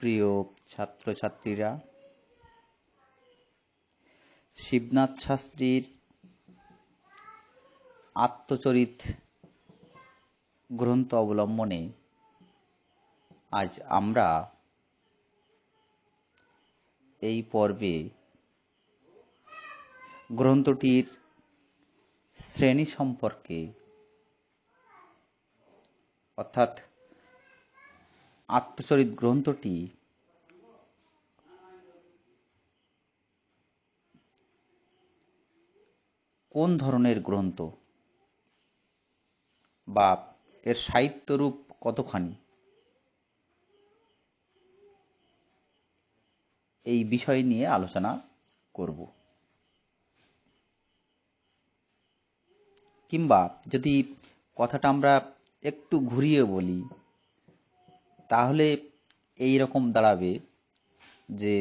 প্রিয় ছাত্রছাত্রীরা, শিবনাথ শাস্ত্রীর আত্মচরিত গ্রন্থ অবলম্বনে আজ আমরা এই পর্বে গ্রন্থটির শ্রেণি সম্পর্কে, অর্থাৎ আত্মচরিত গ্রন্থটি কোন ধরনের গ্রন্থ? বা এর সাহিত্যরূপ কতখানি? এই বিষয় নিয়ে আলোচনা করব। কিংবা যদি কথাটা আমরা একটু ঘুরিয়ে বলি তাহলে এই রকম দাঁড়াবে যে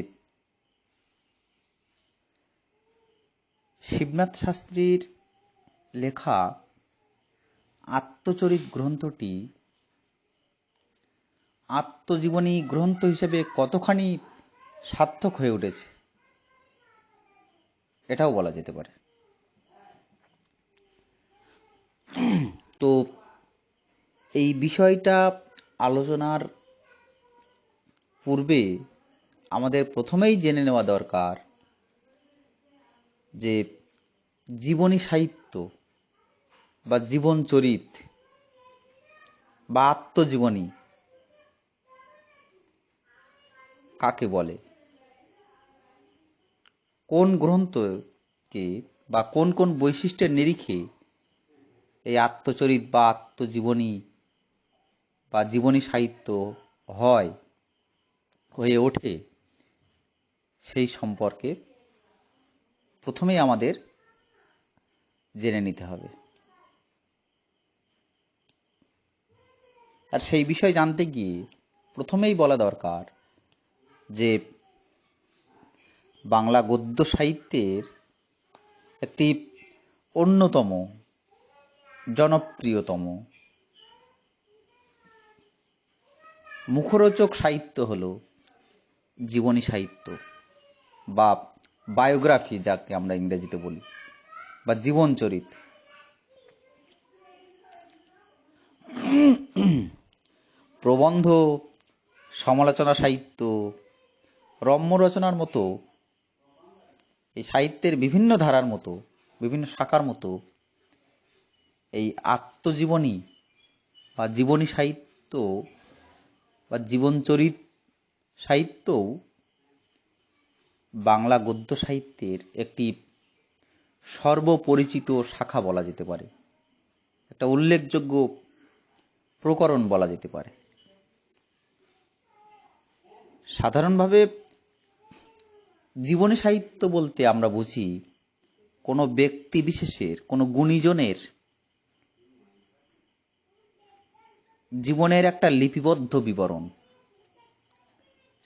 শিবনাথ শাস্ত্রীর লেখা আত্মচরিত গ্রন্থটি আত্মজীবনী গ্রন্থ হিসেবে কতখানি সার্থক হয়ে উঠেছে, এটাও বলা যেতে পারে। তো এই বিষয়টা আলোচনার পূর্বে আমাদের প্রথমেই জেনে নেওয়া দরকার যে জীবনী সাহিত্য বা জীবন চরিত বা আত্মজীবনী কাকে বলে? কোন গ্রন্থকে বা কোন কোন বৈশিষ্ট্যের নিরিখে এই আত্মচরিত বা আত্মজীবনী বা জীবনী সাহিত্য হয়, হয়ে ওঠে, সেই সম্পর্কে প্রথমেই আমাদের জেনে নিতে হবে। আর সেই বিষয় জানতে গিয়ে প্রথমেই বলা দরকার যে বাংলা গদ্য সাহিত্যের একটি অন্যতম জনপ্রিয়তম মুখরোচক সাহিত্য হল জীবনী সাহিত্য বা বায়োগ্রাফি, যাকে আমরা ইংরেজিতে বলি, বা জীবন চরিত প্রবন্ধ, সমালোচনা সাহিত্য, রম্য রচনার মতো, এই সাহিত্যের বিভিন্ন ধারার মতো, বিভিন্ন শাখার মতো এই আত্মজীবনী বা জীবনী সাহিত্য বা জীবনচরিত সাহিত্যও বাংলা গদ্য সাহিত্যের একটি সর্বপরিচিত শাখা বলা যেতে পারে। একটা উল্লেখযোগ্য প্রকরণ বলা যেতে পারে। সাধারণভাবে জীবনী সাহিত্য বলতে আমরা বুঝি কোনো ব্যক্তি বিশেষের, কোনো গুণীজনের জীবনের একটা লিপিবদ্ধ বিবরণ।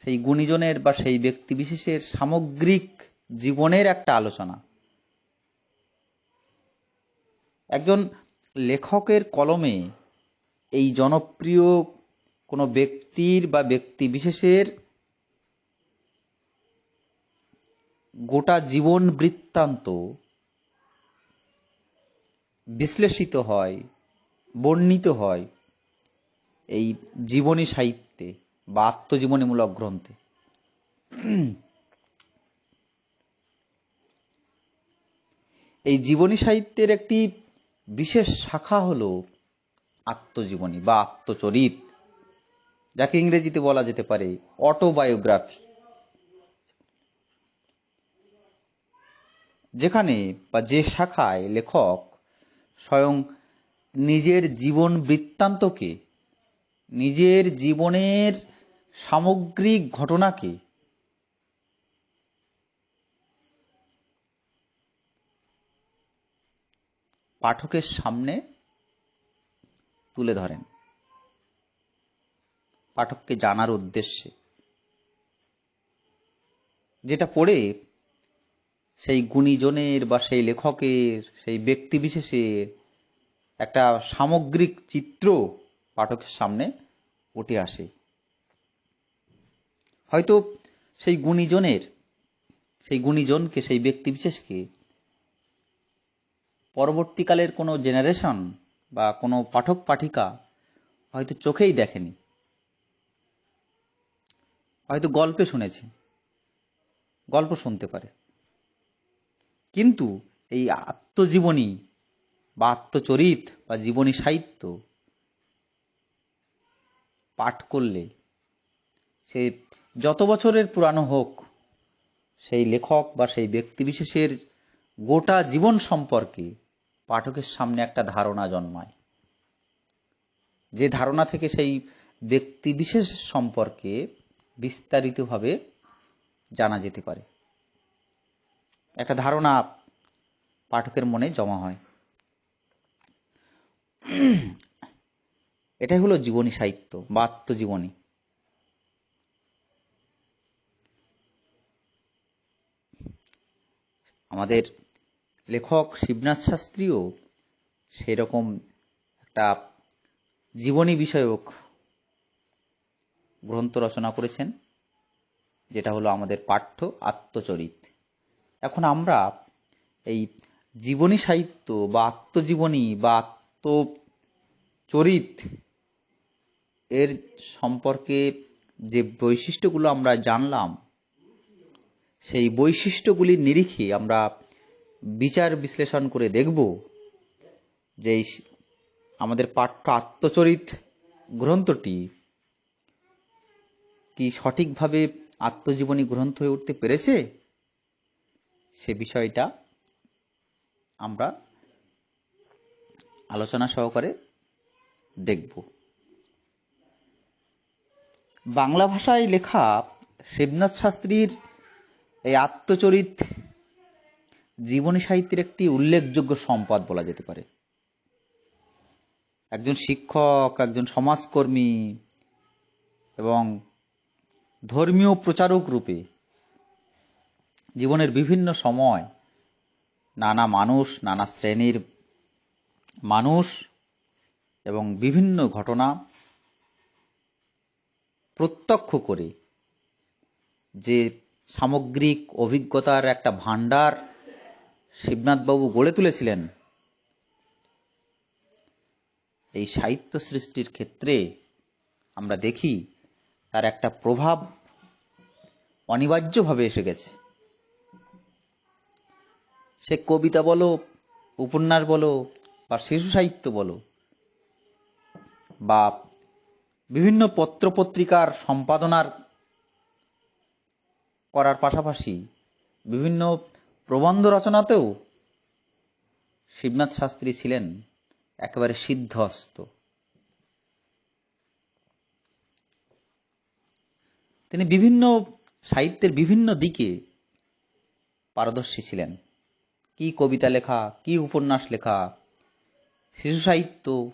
সেই গুণীজনের বা সেই ব্যক্তি বিশেষের সামগ্রিক জীবনের একটা আলোচনা। একজন লেখকের কলমে এই জনপ্রিয় কোনো ব্যক্তির বা ব্যক্তি বিশেষের গোটা জীবন বৃত্তান্ত বিশ্লেষিত হয়, বর্ণিত হয় এই জীবনী সাহিত্যে বা আত্মজীবনীমূলক গ্রন্থে। এই জীবনী সাহিত্যের একটি বিশেষ শাখা হল আত্মজীবনী বা আত্মচরিত, যাকে ইংরেজিতে বলা যেতে পারে অটোবায়োগ্রাফি যেখানে বা যে শাখায় লেখক স্বয়ং নিজের জীবন বৃত্তান্তকে নিজের জীবনের সামগ্রিক ঘটনাকে পাঠকের সামনে তুলে ধরেন। পাঠককে জানার উদ্দেশ্যে। যেটা পড়ে সেই গুণীজনের বা সেই লেখকের, সেই ব্যক্তি বিশেষের একটা সামগ্রিক চিত্র পাঠকের সামনে উঠে আসে। হয়তো সেই গুণীজনের, সেই গুণীজনকে, সেই ব্যক্তি বিশেষকে পরবর্তীকালের কোনো জেনারেশন বা কোনো পাঠক পাঠিকা হয়তো চোখেই দেখেনি। হয়তো গল্পে শুনেছে, গল্প শুনতে পারে। কিন্তু এই আত্মজীবনী বা আত্মচরিত বা জীবনী সাহিত্য পাঠ করলে, সে যত বছরের পুরানো হোক, সেই লেখক বা সেই ব্যক্তিবিশেষের গোটা জীবন সম্পর্কে পাঠকের সামনে একটা ধারণা জন্মায়। যে ধারণা থেকে সেই ব্যক্তিবিশেষ সম্পর্কে বিস্তারিতভাবে জানা যেতে পারে। একটা ধারণা পাঠকের মনে জমা হয়। এটাই হলো জীবনী সাহিত্য বা আত্মজীবনী আমাদের লেখক শিবনাথ শাস্ত্রীও সেই রকম একটা জীবনী বিষয়ক গ্রন্থ রচনা করেছেন, যেটা হলো আমাদের পাঠ্য আত্মচরিত। এখন আমরা এই জীবনী সাহিত্য বা আত্মজীবনী বা আত্মচরিত এর সম্পর্কে যে বৈশিষ্ট্যগুলো আমরা জানলাম, সেই বৈশিষ্ট্যগুলির নিরিখে আমরা বিচার বিশ্লেষণ করে দেখব যে আমাদের পাঠ্য আত্মচরিত গ্রন্থটি কি সঠিকভাবে আত্মজীবনী গ্রন্থ হয়ে উঠতে পেরেছে? সে বিষয়টা আমরা আলোচনা সহকারে দেখব। বাংলা ভাষায় লেখা শিবনাথ শাস্ত্রীর এই আত্মচরিত জীবনী সাহিত্যের একটি উল্লেখযোগ্য সম্পদ বলা যেতে পারে। একজন শিক্ষক, একজন সমাজকর্মী এবং ধর্মীয় প্রচারক রূপে জীবনের বিভিন্ন সময় নানা মানুষ, নানা শ্রেণির মানুষ এবং বিভিন্ন ঘটনা প্রত্যক্ষ করে যে সামগ্রিক অভিজ্ঞতার একটা ভাণ্ডার শিবনাথবাবু গড়ে তুলেছিলেন, এই সাহিত্য সৃষ্টির ক্ষেত্রে আমরা দেখি তার একটা প্রভাব অনিবার্যভাবে এসে গেছে। সে কবিতা বলো, উপন্যাস বলো বা শিশু সাহিত্য বলো বা বিভিন্ন পত্রপত্রিকার সম্পাদনার করার পাশাপাশি বিভিন্ন প্রবন্ধ রচনাতেও শিবনাথ শাস্ত্রী ছিলেন একেবারে সিদ্ধহস্ত। তিনি বিভিন্ন সাহিত্যের বিভিন্ন দিকে পারদর্শী ছিলেন। কি কবিতা লেখা, কি উপন্যাস লেখা, শিশু সাহিত্য,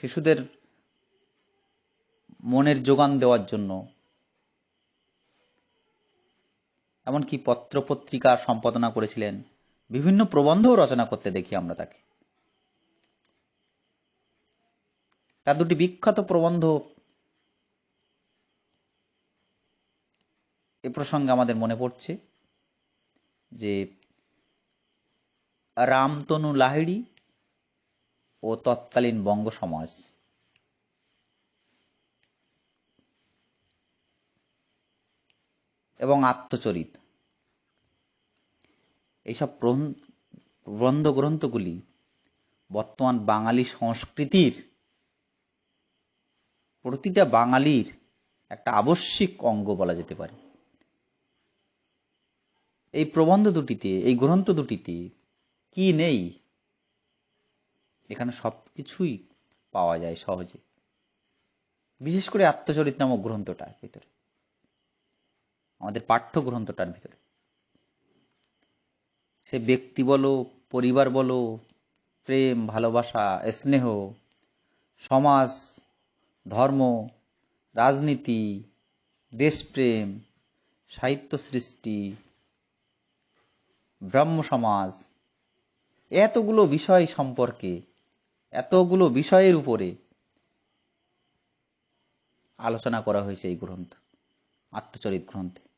শিশুদের মনের যোগান দেওয়ার জন্য। এমনকি পত্র পত্রিকা সম্পাদনা করেছিলেন। বিভিন্ন প্রবন্ধও রচনা করতে দেখি আমরা তাকে। তার দুটি বিখ্যাত প্রবন্ধ এ প্রসঙ্গে আমাদের মনে পড়ছে যে, রামতনু লাহিড়ি ও তৎকালীন বঙ্গ সমাজ এবং আত্মচরিত। এইসব প্রবন্ধ গ্রন্থগুলি বর্তমান বাঙালি সংস্কৃতির প্রতিটা বাঙালির একটা আবশ্যিক অঙ্গ বলা যেতে পারে। এই প্রবন্ধ দুটিতে, এই গ্রন্থ দুটিতে কি নেই? এখানে সবকিছুই পাওয়া যায় সহজে। বিশেষ করে আত্মচরিত নামক গ্রন্থটার ভিতরে। আমাদের পাঠ্য গ্রন্থটার ভিতরে। সে ব্যক্তি বলো, পরিবার বলো, প্রেম, ভালোবাসা, স্নেহ, সমাজ, ধর্ম, রাজনীতি, দেশপ্রেম, সাহিত্য সৃষ্টি, ব্রাহ্ম সমাজ, এতগুলো বিষয় সম্পর্কে, এতগুলো বিষয়ের উপরে আলোচনা করা হয়েছে এই গ্রন্থ, আত্মচরিত গ্রন্থে।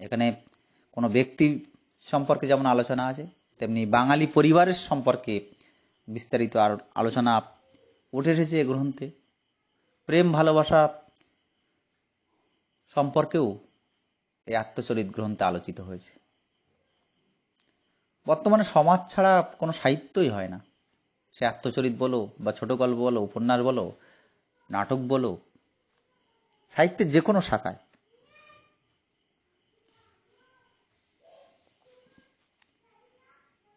এখানে কোনো ব্যক্তি সম্পর্কে যেমন আলোচনা আছে, তেমনি বাঙালি পরিবারের সম্পর্কে বিস্তারিত আর আলোচনা উঠে এসেছে এ গ্রন্থে। প্রেম, ভালোবাসা সম্পর্কেও এই আত্মচরিত গ্রন্থে আলোচিত হয়েছে। বর্তমানে সমাজ ছাড়া কোনো সাহিত্যই হয় না। সে আত্মচরিত বলো বা ছোট গল্প বলো, উপন্যাস বলো, নাটক বলো, সাহিত্যের যে কোনো শাখায়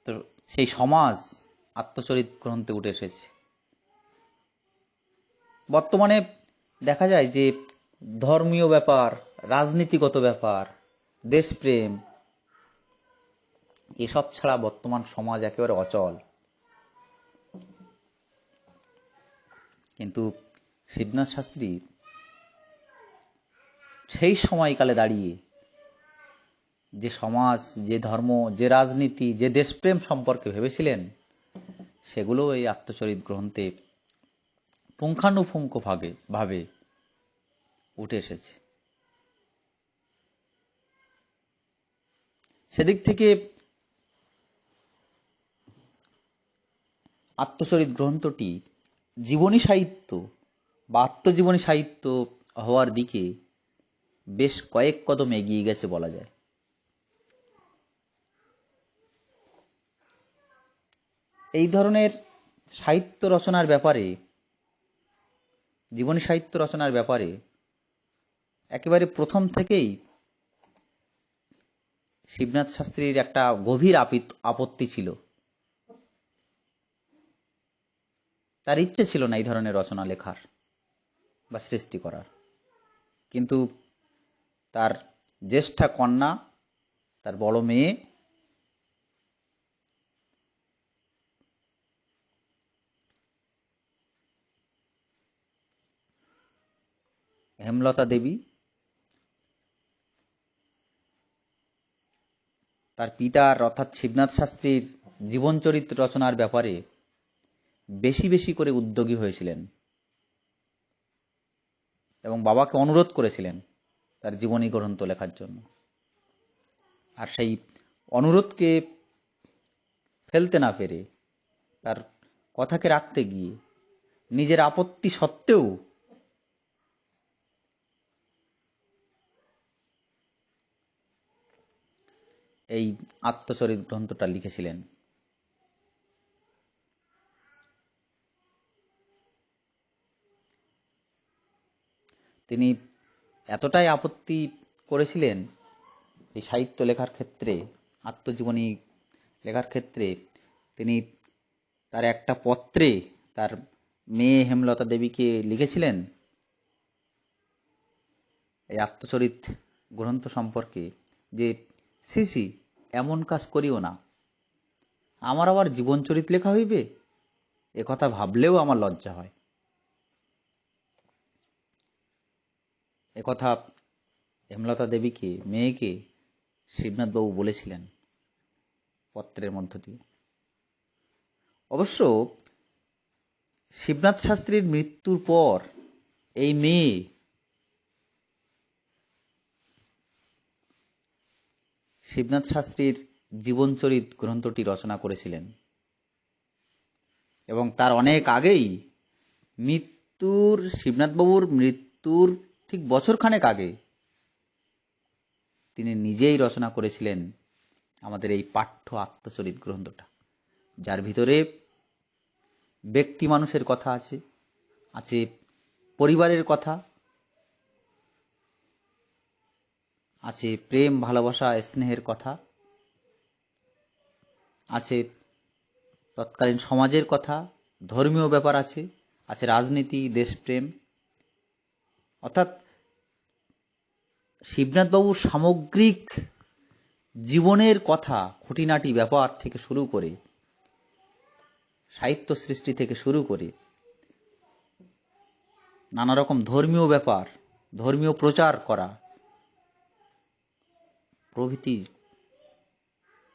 তো সেই সমাজ আত্মচরিত গ্রন্থে উঠে এসেছে। বর্তমানে দেখা যায় যে ধর্মীয় ব্যাপার, রাজনীতিগত ব্যাপার, দেশপ্রেম, এসব ছাড়া বর্তমান সমাজ একেবারে অচল। কিন্তু শিবনাথ শাস্ত্রী সেই সময়কালে দাঁড়িয়ে যে সমাজ, যে ধর্ম, যে রাজনীতি, যে দেশপ্রেম সম্পর্কে ভেবেছিলেন, সেগুলো এই আত্মচরিত গ্রন্থে পুঙ্খানুপুঙ্খ ভাগে, ভাবে উঠে এসেছে। সেদিক থেকে আত্মচরিত গ্রন্থটি জীবনী সাহিত্য বা আত্মজীবনী সাহিত্য হওয়ার দিকে বেশ কয়েক কদম এগিয়ে গেছে বলা যায়। এই ধরনের সাহিত্য রচনার ব্যাপারে, জীবনী সাহিত্য রচনার ব্যাপারে একেবারে প্রথম থেকেই শিবনাথ শাস্ত্রীর একটা গভীর আপত্তি ছিল। তার ইচ্ছে ছিল না এই ধরনের রচনা লেখার বা সৃষ্টি করার। কিন্তু তার জ্যেষ্ঠা কন্যা, তার বড় মেয়ে হেমলতা দেবী, তার পিতার অর্থাৎ শিবনাথ শাস্ত্রীর জীবনচরিত্র রচনার ব্যাপারে বেশি বেশি করে উদ্যোগী হয়েছিলেন এবং বাবাকে অনুরোধ করেছিলেন তার জীবনী গ্রন্থ লেখার জন্য। আর সেই অনুরোধকে ফেলতে না পেরে তার কথাকে রাখতে গিয়ে নিজের আপত্তি সত্ত্বেও এই আত্মচরিত গ্রন্থটা লিখেছিলেন। তিনি এতটাই আপত্তি করেছিলেন এই সাহিত্য লেখার ক্ষেত্রে, আত্মজীবনী লেখার ক্ষেত্রে, তিনি তার একটা পত্রে তার মেয়ে হেমলতা দেবীকে লিখেছিলেন এই আত্মচরিত গ্রন্থ সম্পর্কে যে সিসি এমন কাজ করিও না। আমার আবার জীবনচরিত লেখা হইবে? কথা ভাবলেও আমার লজ্জা হয়। একথা হেমলতা দেবীকে, মেয়েকে শিবনাথবাবু বলেছিলেন পত্রের মধ্য দিয়ে। অবশ্য শিবনাথ শাস্ত্রীর মৃত্যুর পর এই মেয়ে শিবনাথ শাস্ত্রীর জীবনচরিত গ্রন্থটি রচনা করেছিলেন। এবং তার অনেক আগেই মৃত্যুর, শিবনাথবাবুর মৃত্যুর ঠিক বছরখানেক আগে তিনি নিজেই রচনা করেছিলেন আমাদের এই পাঠ্য আত্মচরিত গ্রন্থটা, যার ভিতরে ব্যক্তি মানুষের কথা আছে আছে পরিবারের কথা আছে প্রেম, ভালোবাসা, স্নেহের কথা, আছে তৎকালীন সমাজের কথা, ধর্মীয় ব্যাপার আছে আছে রাজনীতি, দেশপ্রেম। অর্থাৎ শিবনাথবাবুর সামগ্রিক জীবনের কথা, খুঁটিনাটি ব্যাপার থেকে শুরু করে, সাহিত্য সৃষ্টি থেকে শুরু করে নানা রকম ধর্মীয় ব্যাপার, ধর্মীয় প্রচার করা প্রভৃতি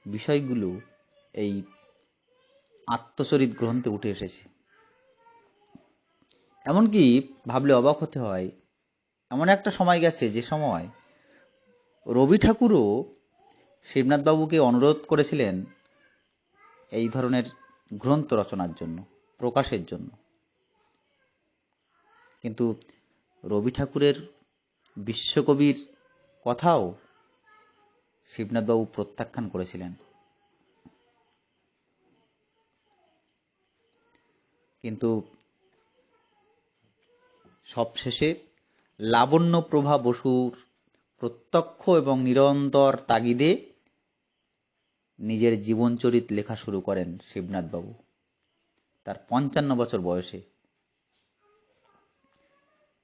বিষয়গুলো এই আত্মচরিত গ্রন্থে উঠে এসেছে। এমনকি ভাবলে অবাক হতে হয়, এমন একটা সময় গেছে যে সময় রবি ঠাকুরও শিবনাথবাবুকে অনুরোধ করেছিলেন এই ধরনের গ্রন্থ রচনার জন্য, প্রকাশের জন্য। কিন্তু রবি ঠাকুরের বিশ্বকবির কথাও শিবনাথবাবু প্রত্যাখ্যান করেছিলেন। কিন্তু সবশেষে লাবণ্যপ্রভা বসুর প্রত্যক্ষ এবং নিরন্তর তাগিদে নিজের জীবনচরিত লেখা শুরু করেন শিবনাথবাবু। তার পঞ্চান্ন বছর বয়সে।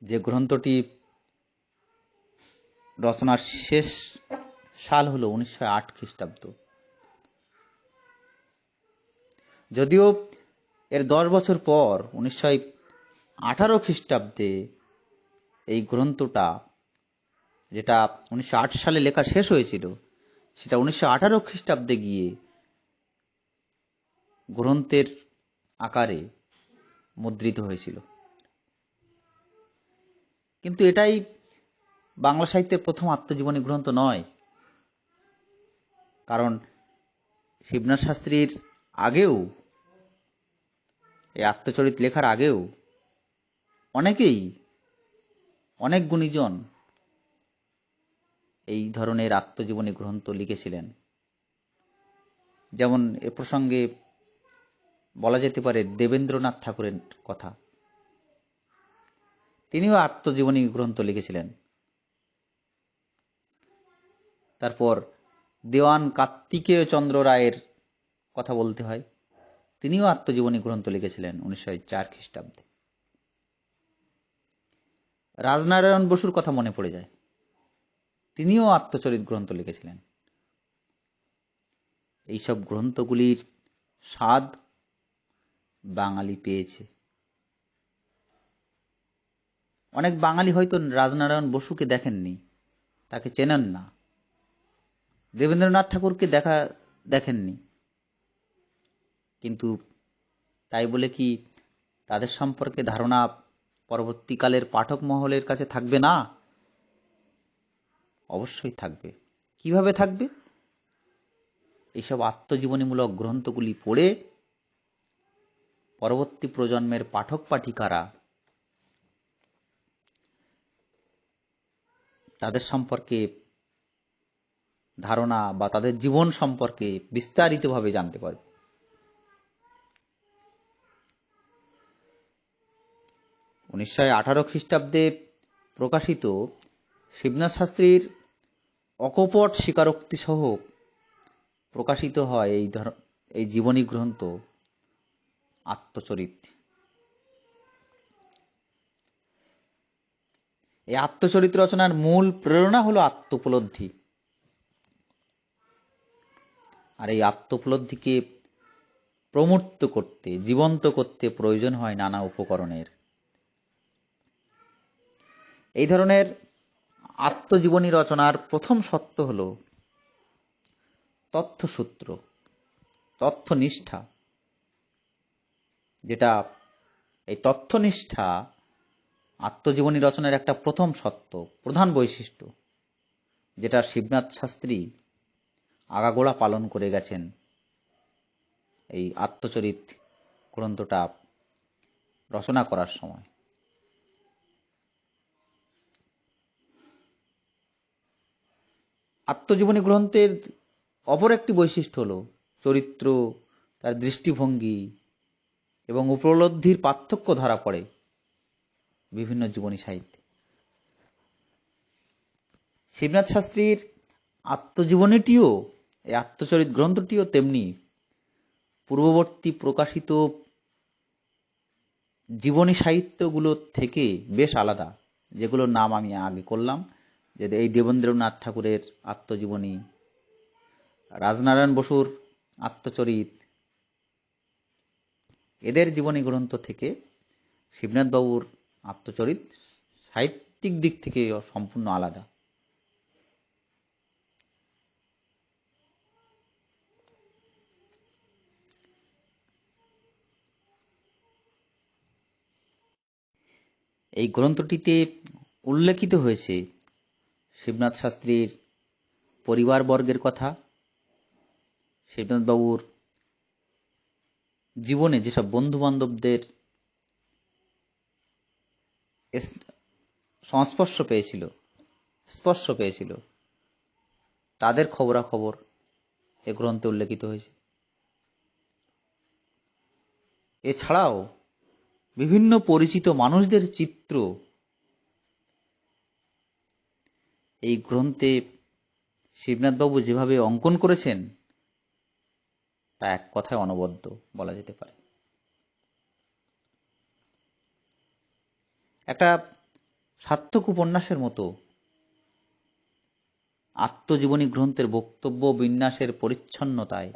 যে গ্রন্থটি রচনার শেষ সাল হলো উনিশশো আট খ্রিস্টাব্দ। যদিও এর দশ বছর পর উনিশশো আঠারো খ্রিস্টাব্দে এই গ্রন্থটা, যেটা উনিশশো আট সালে লেখা শেষ হয়েছিল, সেটা উনিশশো আঠারো খ্রিস্টাব্দে গিয়ে গ্রন্থের আকারে মুদ্রিত হয়েছিল। কিন্তু এটাই বাংলা সাহিত্যের প্রথম আত্মজীবনী গ্রন্থ নয়। কারণ শিবনাথ শাস্ত্রীর আগেও, এই আত্মচরিত লেখার আগেও অনেকেই, অনেক গুণীজন এই ধরনের আত্মজীবনী গ্রন্থ লিখেছিলেন। যেমন এ প্রসঙ্গে বলা যেতে পারে দেবেন্দ্রনাথ ঠাকুরের কথা। তিনিও আত্মজীবনী গ্রন্থ লিখেছিলেন। তারপর দেওয়ান কার্তিকেয় চন্দ্র রায়ের কথা বলতে হয়, তিনিও আত্মজীবনী গ্রন্থ লিখেছিলেন উনিশশো চার খ্রিস্টাব্দে। রাজনারায়ণ বসুর কথা মনে পড়ে যায়। তিনিও আত্মচরিত গ্রন্থ লিখেছিলেন। এইসব গ্রন্থগুলির স্বাদ বাঙালি পেয়েছে। অনেক বাঙালি হয়তো রাজনারায়ণ বসুকে দেখেননি, তাকে চেনেন না। দেবেন্দ্রনাথ ঠাকুরকে দেখা, দেখেননি। কিন্তু তাই বলে কি তাদের সম্পর্কে ধারণা পরবর্তীকালের পাঠক মহলের কাছে থাকবে না? অবশ্যই থাকবে। কীভাবে থাকবে? এইসব আত্মজীবনীমূলক গ্রন্থগুলি পড়ে পরবর্তী প্রজন্মের পাঠক পাঠিকারা তাদের সম্পর্কে ধারণা বা তাদের জীবন সম্পর্কে বিস্তারিতভাবে জানতে পারবে। উনিশশো আঠারো খ্রিস্টাব্দে প্রকাশিত শিবনাথ শাস্ত্রীর অকপট স্বীকারোক্তি সহ প্রকাশিত হয় এই ধর, এই জীবনী গ্রন্থ আত্মচরিত এই আত্মচরিত রচনার মূল প্রেরণা হলো আত্মোপলব্ধি। আর এই আত্মোপলব্ধিকে প্রমূর্ত করতে, জীবন্ত করতে প্রয়োজন হয় নানা উপকরণের। এই ধরনের আত্মজীবনী রচনার প্রথম সত্য হল তথ্যসূত্র, তথ্যনিষ্ঠা, যেটা এই তথ্যনিষ্ঠা আত্মজীবনী রচনার একটা প্রথম সত্য, প্রধান বৈশিষ্ট্য, যেটা শিবনাথ শাস্ত্রী আগাগোড়া পালন করে গেছেন। এই আত্মচরিত গ্রন্থটা রচনা করার সময়। আত্মজীবনী গ্রন্থের অপর একটি বৈশিষ্ট্য হল, চরিত্র, তার দৃষ্টিভঙ্গি এবং উপলব্ধির পার্থক্য ধরা পড়ে বিভিন্ন জীবনী সাহিত্যে। শিবনাথ শাস্ত্রীর আত্মজীবনীটিও এই আত্মচরিত গ্রন্থটিও তেমনি পূর্ববর্তী প্রকাশিত জীবনী সাহিত্যগুলো থেকে বেশ আলাদা, যেগুলোর নাম আমি আগে করলাম, যে এই দেবেন্দ্রনাথ ঠাকুরের আত্মজীবনী, রাজনারায়ণ বসুর আত্মচরিত, এদের জীবনী গ্রন্থ থেকে শিবনাথ বাবুর আত্মচরিত সাহিত্যিক দিক থেকে সম্পূর্ণ আলাদা। এই গ্রন্থটিতে উল্লেখিত হয়েছে শিবনাথ শাস্ত্রীর পরিবারবর্গের কথা শিবনাথ বাবুর জীবনে যেসব বন্ধু বান্ধবদের সংস্পর্শ পেয়েছিল, স্পর্শ পেয়েছিল, তাদের খবরাখবর এ গ্রন্থে উল্লেখিত হয়েছে। এছাড়াও বিভিন্ন পরিচিত মানুষদের চিত্র এই গ্রন্থে শিবনাথবাবু যেভাবে অঙ্কন করেছেন, তা এক কথায় অনবদ্য বলা যেতে পারে। একটা সার্থক উপন্যাসের মতো আত্মজীবনী গ্রন্থের বক্তব্য বিন্যাসের পরিচ্ছন্নতায়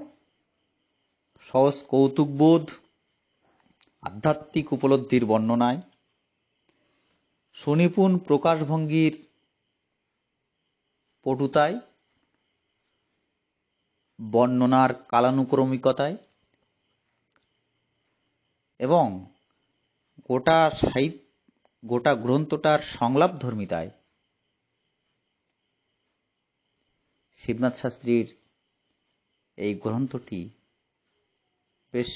সহজ কৌতুকবোধ আধ্যাত্মিক উপলব্ধির বর্ণনায় সুনিপুণ প্রকাশভঙ্গির পটুতায় বর্ণনার কালানুক্রমিকতায় এবং গোটা সাহিত্য গোটা গ্রন্থটার সংলাপ ধর্মিতায় শিবনাথ শাস্ত্রীর এই গ্রন্থটি বেশ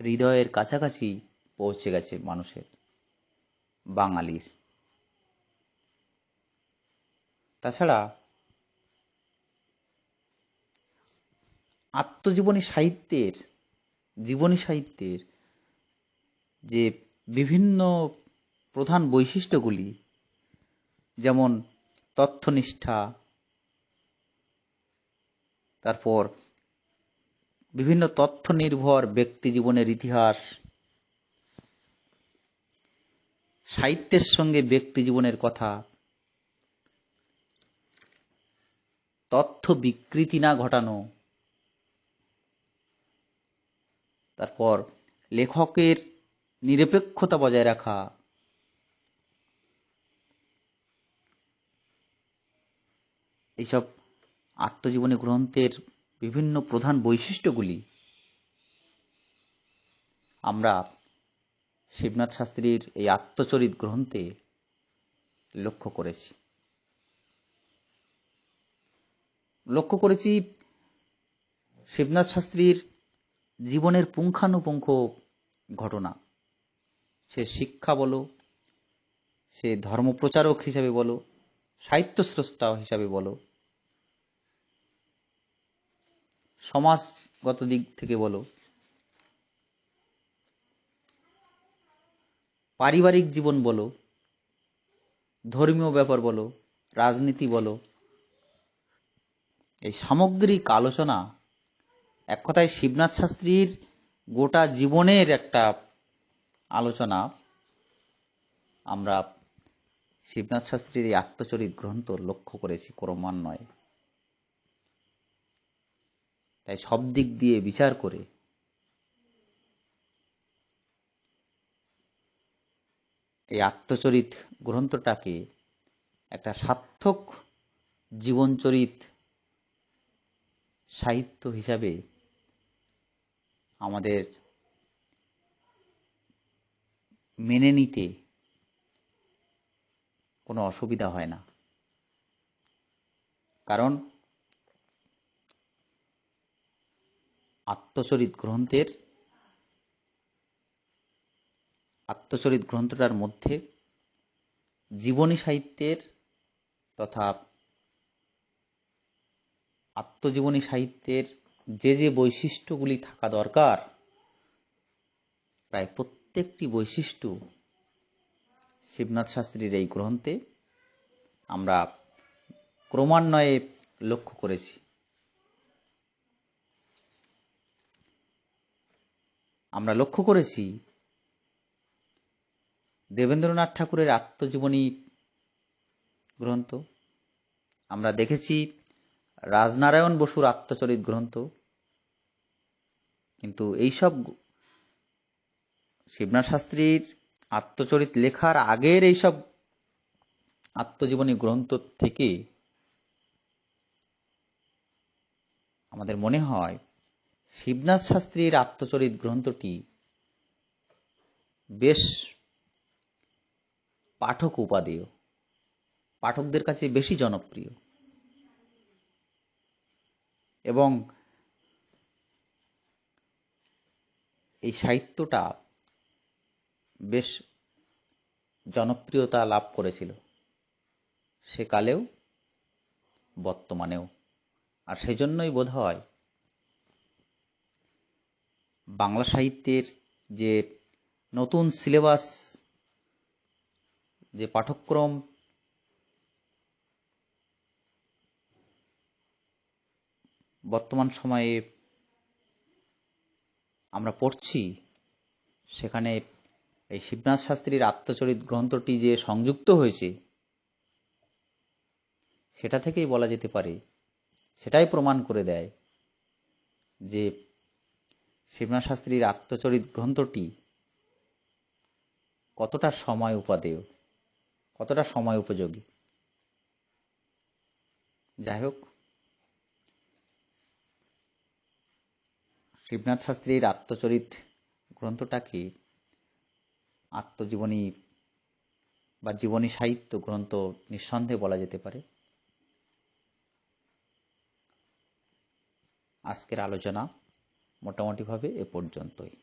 হৃদয়ের কাছাকাছি পৌঁছে গেছে মানুষের, বাঙালির। তাছাড়া আত্মজীবনী সাহিত্যের, জীবনী সাহিত্যের যে বিভিন্ন প্রধান বৈশিষ্ট্যগুলি, যেমন তথ্যনিষ্ঠা, তারপর বিভিন্ন তথ্য নির্ভর ব্যক্তি জীবনের ইতিহাস, সাহিত্যের সঙ্গে ব্যক্তি জীবনের কথা, তথ্য বিকৃতি না ঘটানো, তারপর লেখকের নিরপেক্ষতা বজায় রাখা, এইসব আত্মজীবনী গ্রন্থের বিভিন্ন প্রধান বৈশিষ্ট্যগুলি আমরা শিবনাথ শাস্ত্রীর এই আত্মচরিত গ্রন্থে লক্ষ্য করেছি। লক্ষ্য করেছি শিবনাথ শাস্ত্রীর জীবনের পুঙ্খানুপুঙ্খ ঘটনা। সে শিক্ষা বলো, সে ধর্মপ্রচারক হিসাবে বলো সাহিত্য স্রষ্টা হিসাবে বলো সমাজগত দিক থেকে বলো, পারিবারিক জীবন বলো, ধর্মীয় ব্যাপার বলো, রাজনীতি বলো, এই সামগ্রিক আলোচনা এক কথায় শিবনাথ শাস্ত্রীর গোটা জীবনের একটা আলোচনা আমরা শিবনাথ শাস্ত্রীর এই আত্মচরিত গ্রন্থ লক্ষ্য করেছি ক্রমান্বয়ে। তাই সব দিক দিয়ে বিচার করে এই আত্মচরিত গ্রন্থটাকে একটা সার্থক জীবনচরিত সাহিত্য হিসাবে আমাদের মেনে নিতে কোনো অসুবিধা হয় না। কারণ আত্মচরিত গ্রন্থের, আত্মচরিত গ্রন্থটার মধ্যে জীবনী সাহিত্যের তথা আত্মজীবনী সাহিত্যের যে যে বৈশিষ্ট্যগুলি থাকা দরকার, প্রায় প্রত্যেকটি বৈশিষ্ট্য শিবনাথ শাস্ত্রীর এই গ্রন্থে আমরা ক্রমান্বয়ে লক্ষ্য করেছি। আমরা লক্ষ্য করেছি, দেবেন্দ্রনাথ ঠাকুরের আত্মজীবনী গ্রন্থ, আমরা দেখেছি রাজনারায়ণ বসুর আত্মচরিত গ্রন্থ, কিন্তু এইসব শিবনাথ শাস্ত্রীর আত্মচরিত লেখার আগের এইসব আত্মজীবনী গ্রন্থ থেকে আমাদের মনে হয় শিবনাথ শাস্ত্রীর আত্মচরিত গ্রন্থটি বেশ পাঠক উপাদেয়। পাঠকদের কাছে বেশি জনপ্রিয়। এবং এই সাহিত্যটা বেশ জনপ্রিয়তা লাভ করেছিল সেকালেও, বর্তমানেও। আর সেজন্যই বোধ হয় বাংলা সাহিত্যের যে নতুন সিলেবাস, যে পাঠ্যক্রম বর্তমান সময়ে আমরা পড়ছি, সেখানে এই শিবনাথ শাস্ত্রীর আত্মচরিত গ্রন্থটি যে সংযুক্ত হয়েছে, সেটা থেকেই বলা যেতে পারে, সেটাই প্রমাণ করে দেয় যে শিবনাথ শাস্ত্রীর আত্মচরিত গ্রন্থটি কতটা সময় উপাদেয়? কতটা সময় উপযোগী? যাই হোক, শিবনাথ শাস্ত্রীর আত্মচরিত গ্রন্থটাকে আত্মজীবনী বা জীবনী সাহিত্য গ্রন্থ নিঃসন্দেহে বলা যেতে পারে। আজকের আলোচনা মোটামুটিভাবে এ পর্যন্তই।